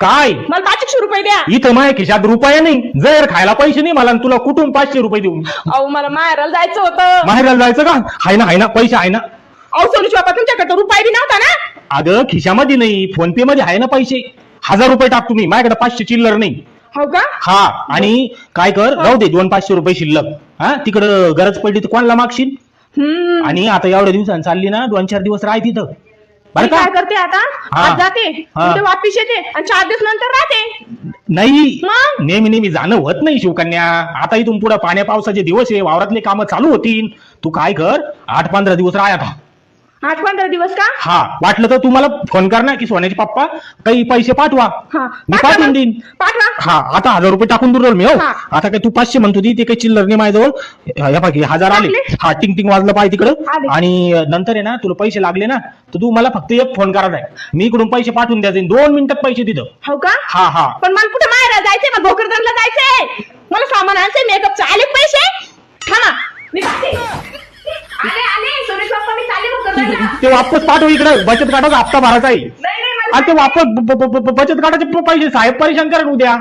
काय? मला पाचशे रुपये द्या. इथं माझ्या खिशात रुपया नाही. जर खायला पैसे नाही मला आणि तुला कुठून पाचशे रुपये देऊ? अहो मला माहेराला जायचं होतं. माहेराला जायचं का? हाय ना हाय ना पैसे आहे ना. अहो सोनू बाबा तुमच्याकडे तर रुपये बी नव्हता ना? अगं खिशामध्ये नाही फोन पे मध्ये आहे ना पैसे. हजार रुपये टाक तुम्ही माझ्याकडे पाचशे चिल्लर नाही. हो का? हा आणि काय कर राहू दे दोन पाचशे रुपये शिल्लक. हा तिकडं गरज पडली तर कोणाला मागशील? हम्म. आणि आता एवढ्या दिवसांनी चालली ना दोन चार दिवस राह तिथं. मी काय करते आता? हा. आज जाते हा. उद्या वापिस येते आणि चार दिवस नंतर राहते. नाही. मग? नेहमी नेहमी जाणं होत नाही शिवकन्या. आता इथून पुढे पाण्या पावसाचे दिवस आहे वावरातले कामं चालू होतील. तू काय कर? आठ पंधरा दिवस राह आता. आठ पंधरा दिवस का? हा वाटलं तर तुम्हाला फोन कर ना की सोन्याचे पप्पा काही पैसे पाठवा. हा मी पाठवा पाठवून मग. देईन. पाठवा. हा आता हजार रुपये टाकून दूर मी हो. हा. आता काय तू पाचशे म्हणतो ती ते काही चिल्लर नाही माझ्याजवळ. हे बाकी हजार आले? हा टिंग टिंग वाजलं पाहिजे तिकडं. आले. आणि नंतर आहे ना तुला पैसे लागले ना तर तू मला फक्त एक फोन आहे मी इकडून पैसे पाठवून द्यायचे. दोन मिनिटात पैसे तिथं. हो का? हा हा. पण मला कुठे माहेराला जायचंय मला भोकरदनला जायचंय मला सामान आणायचंय मेकअपचे आले का पैसे थांबा मी जाते. आले आले सुरेश बाप्पा मी चालले भोकरदनला ते वापस पाठव इकडे. बचत काढाचा हप्ता भरायचा आहे. नाही नाही मला आणि ते वापस ब- ब- ब- बचत काढाचे पैसे साहेब परेशान करेन उद्या.